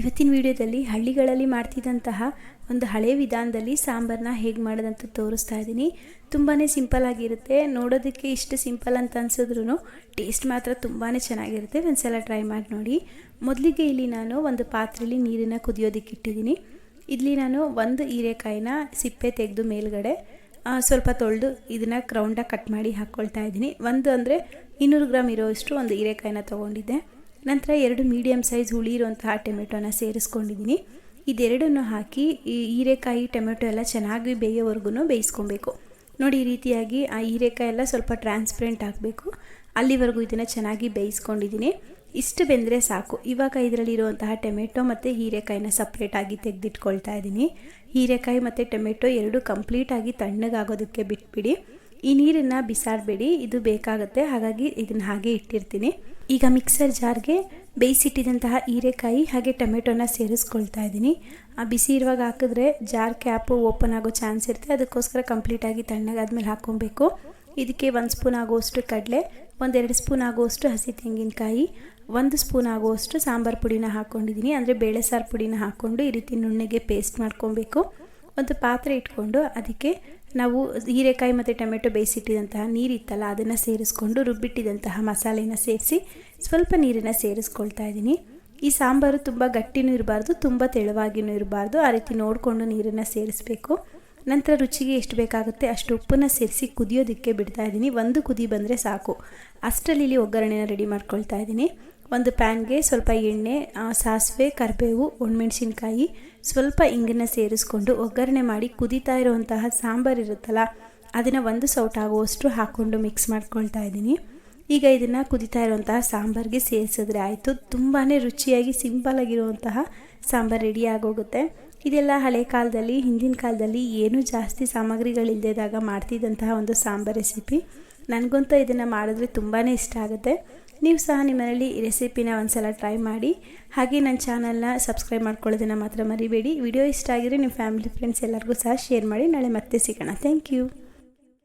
ಇವತ್ತಿನ ವಿಡಿಯೋದಲ್ಲಿ ಹಳ್ಳಿಗಳಲ್ಲಿ ಮಾಡ್ತಿದ್ದಂತಹ ಒಂದು ಹಳೆ ವಿಧಾನದಲ್ಲಿ ಸಾಂಬಾರನ್ನ ಹೇಗೆ ಮಾಡೋದಂತ ತೋರಿಸ್ತಾ ಇದ್ದೀನಿ. ತುಂಬಾ ಸಿಂಪಲ್ ಆಗಿರುತ್ತೆ. ನೋಡೋದಕ್ಕೆ ಇಷ್ಟು ಸಿಂಪಲ್ ಅಂತ ಅನ್ಸಿದ್ರು ಟೇಸ್ಟ್ ಮಾತ್ರ ತುಂಬಾ ಚೆನ್ನಾಗಿರುತ್ತೆ. ಒಂದ್ಸಲ ಟ್ರೈ ಮಾಡಿ ನೋಡಿ. ಮೊದಲಿಗೆ ಇಲ್ಲಿ ನಾನು ಒಂದು ಪಾತ್ರೆಯಲ್ಲಿ ನೀರನ್ನು ಕುದಿಯೋದಕ್ಕೆ ಇಟ್ಟಿದ್ದೀನಿ. ಇಲ್ಲಿ ನಾನು ಒಂದು ಹೀರೆಕಾಯಿನ ಸಿಪ್ಪೆ ತೆಗೆದು ಮೇಲ್ಗಡೆ ಸ್ವಲ್ಪ ತೊಳೆದು ಇದನ್ನು ಕ್ರೌಂಡಾಗಿ ಕಟ್ ಮಾಡಿ ಹಾಕ್ಕೊಳ್ತಾ ಇದ್ದೀನಿ. ಒಂದು ಅಂದರೆ ಇನ್ನೂರು ಗ್ರಾಮ್ ಇರೋಷ್ಟು ಒಂದು ಹೀರೆಕಾಯಿನ ತೊಗೊಂಡಿದ್ದೆ. ನಂತರ ಎರಡು ಮೀಡಿಯಮ್ ಸೈಜ್ ಹುಳಿ ಇರುವಂತಹ ಟೊಮೆಟೊನ ಸೇರಿಸ್ಕೊಂಡಿದ್ದೀನಿ. ಇದೆರಡನ್ನು ಹಾಕಿ ಈ ಹೀರೆಕಾಯಿ ಟೊಮೆಟೊ ಎಲ್ಲ ಚೆನ್ನಾಗಿ ಬೇಯೋವರೆಗೂ ಬೇಯಿಸ್ಕೊಬೇಕು. ನೋಡಿ, ಈ ರೀತಿಯಾಗಿ ಆ ಹೀರೆಕಾಯಿ ಎಲ್ಲ ಸ್ವಲ್ಪ ಟ್ರಾನ್ಸ್ಪರೆಂಟ್ ಆಗಬೇಕು. ಅಲ್ಲಿವರೆಗೂ ಇದನ್ನು ಚೆನ್ನಾಗಿ ಬೇಯಿಸ್ಕೊಂಡಿದ್ದೀನಿ. ಇಷ್ಟು ಬೆಂದರೆ ಸಾಕು. ಇವಾಗ ಇದರಲ್ಲಿರುವಂತಹ ಟೊಮೆಟೊ ಮತ್ತು ಹೀರೆಕಾಯಿನ ಸಪ್ರೇಟಾಗಿ ತೆಗೆದಿಟ್ಕೊಳ್ತಾ ಇದ್ದೀನಿ. ಹೀರೆಕಾಯಿ ಮತ್ತು ಟೊಮೆಟೊ ಎರಡು ಕಂಪ್ಲೀಟಾಗಿ ತಣ್ಣಗಾಗೋದಕ್ಕೆ ಬಿಟ್ಬಿಡಿ. ಈ ನೀರನ್ನು ಬಿಸಾಡಬೇಡಿ. ಇದು ಬೇಕಾಗುತ್ತೆ. ಹಾಗಾಗಿ ಇದನ್ನು ಹಾಗೆ ಇಟ್ಟಿರ್ತೀನಿ. ಈಗ ಮಿಕ್ಸರ್ ಜಾರ್ಗೆ ಬೇಯಿಸಿಟ್ಟಿದಂತಹ ಹೀರೆಕಾಯಿ ಹಾಗೆ ಟೊಮೆಟೊನ ಸೇರಿಸ್ಕೊಳ್ತಾ ಇದ್ದೀನಿ. ಆ ಬಿಸಿ ಇರುವಾಗ ಹಾಕಿದ್ರೆ ಜಾರ್ ಕ್ಯಾಪು ಓಪನ್ ಆಗೋ ಚಾನ್ಸ್ ಇರುತ್ತೆ. ಅದಕ್ಕೋಸ್ಕರ ಕಂಪ್ಲೀಟಾಗಿ ತಣ್ಣಗಾದ್ಮೇಲೆ ಹಾಕ್ಕೊಬೇಕು. ಇದಕ್ಕೆ ಒಂದು ಸ್ಪೂನ್ ಆಗುವಷ್ಟು ಕಡಲೆ, ಒಂದೆರಡು ಸ್ಪೂನ್ ಆಗುವಷ್ಟು ಹಸಿ ತೆಂಗಿನಕಾಯಿ, ಒಂದು ಸ್ಪೂನ್ ಆಗುವಷ್ಟು ಸಾಂಬಾರು ಪುಡಿನ ಹಾಕ್ಕೊಂಡಿದ್ದೀನಿ ಅಂದರೆ ಬೇಳೆ ಸಾರು ಪುಡಿನ ಹಾಕ್ಕೊಂಡು ಈ ರೀತಿ ನುಣ್ಣಗೆ ಪೇಸ್ಟ್ ಮಾಡ್ಕೊಬೇಕು. ಒಂದು ಪಾತ್ರೆ ಇಟ್ಕೊಂಡು ಅದಕ್ಕೆ ನಾವು ಹೀರೆಕಾಯಿ ಮತ್ತು ಟೊಮೆಟೊ ಬೇಯಿಸಿಟ್ಟಿದಂತಹ ನೀರಿತ್ತಲ್ಲ, ಅದನ್ನು ಸೇರಿಸ್ಕೊಂಡು ರುಬ್ಬಿಟ್ಟಿದಂತಹ ಮಸಾಲೆನ ಸೇರಿಸಿ ಸ್ವಲ್ಪ ನೀರನ್ನು ಸೇರಿಸ್ಕೊಳ್ತಾ ಇದ್ದೀನಿ. ಈ ಸಾಂಬಾರು ತುಂಬ ಗಟ್ಟಿನೂ ಇರಬಾರ್ದು, ತುಂಬ ತೆಳುವಾಗಿನೂ ಇರಬಾರ್ದು. ಆ ರೀತಿ ನೋಡಿಕೊಂಡು ನೀರನ್ನು ಸೇರಿಸಬೇಕು. ನಂತರ ರುಚಿಗೆ ಎಷ್ಟು ಬೇಕಾಗುತ್ತೆ ಅಷ್ಟು ಉಪ್ಪನ್ನು ಸೇರಿಸಿ ಕುದಿಯೋದಕ್ಕೆ ಬಿಡ್ತಾ ಇದ್ದೀನಿ. ಒಂದು ಕುದಿ ಬಂದರೆ ಸಾಕು. ಅಷ್ಟರಲ್ಲಿ ಇಲ್ಲಿ ಒಗ್ಗರಣೆನ ರೆಡಿ ಮಾಡ್ಕೊಳ್ತಾ ಇದ್ದೀನಿ. ಒಂದು ಪ್ಯಾನ್ಗೆ ಸ್ವಲ್ಪ ಎಣ್ಣೆ ಸಾಸಿವೆ, ಕರಿಬೇವು, ಒಣಮೆಣಸಿನ್ಕಾಯಿ ಸ್ವಲ್ಪ ಇಂಗನ್ನು ಸೇರಿಸ್ಕೊಂಡು ಒಗ್ಗರಣೆ ಮಾಡಿ ಕುದೀತಾ ಇರುವಂತಹ ಸಾಂಬಾರು ಇರುತ್ತಲ್ಲ, ಅದನ್ನು ಒಂದು ಸೌಟ್ ಆಗುವಷ್ಟು ಹಾಕ್ಕೊಂಡು ಮಿಕ್ಸ್ ಮಾಡ್ಕೊಳ್ತಾ ಇದ್ದೀನಿ. ಈಗ ಇದನ್ನು ಕುದಿತಾ ಇರುವಂತಹ ಸಾಂಬಾರಿಗೆ ಸೇರಿಸಿದ್ರೆ ಆಯಿತು. ತುಂಬಾ ರುಚಿಯಾಗಿ ಸಿಂಪಲ್ ಆಗಿರುವಂತಹ ಸಾಂಬಾರು ರೆಡಿ ಆಗೋಗುತ್ತೆ. ಇದೆಲ್ಲ ಹಳೆ ಕಾಲದಲ್ಲಿ, ಹಿಂದಿನ ಕಾಲದಲ್ಲಿ ಏನೂ ಜಾಸ್ತಿ ಸಾಮಗ್ರಿಗಳಿಲ್ಲದಾಗ ಮಾಡ್ತಿದ್ದಂತಹ ಒಂದು ಸಾಂಬಾರು ರೆಸಿಪಿ ನನಗಂತೂ ಇದನ್ನು ಮಾಡಿದ್ರೆ ತುಂಬಾ ಇಷ್ಟ ಆಗುತ್ತೆ. ನೀವು ಸಹ ನಿಮ್ಮನೇಲಿ ಈ ರೆಸಿಪಿನ ಒಂದ್ಸಲ ಟ್ರೈ ಮಾಡಿ. ಹಾಗೆ ನನ್ನ ಚಾನಲ್ನ ಸಬ್ಸ್ಕ್ರೈಬ್ ಮಾಡ್ಕೊಳ್ಳೋದನ್ನು ಮಾತ್ರ ಮರಿಬೇಡಿ. ವಿಡಿಯೋ ಇಷ್ಟ ಆಗಿದ್ರೆ ನಿಮ್ಮ ಫ್ಯಾಮಿಲಿ ಫ್ರೆಂಡ್ಸ್ ಎಲ್ಲರಿಗೂ ಸಹ ಶೇರ್ ಮಾಡಿ. ನಾಳೆ ಮತ್ತೆ ಸಿಗೋಣ. Thank you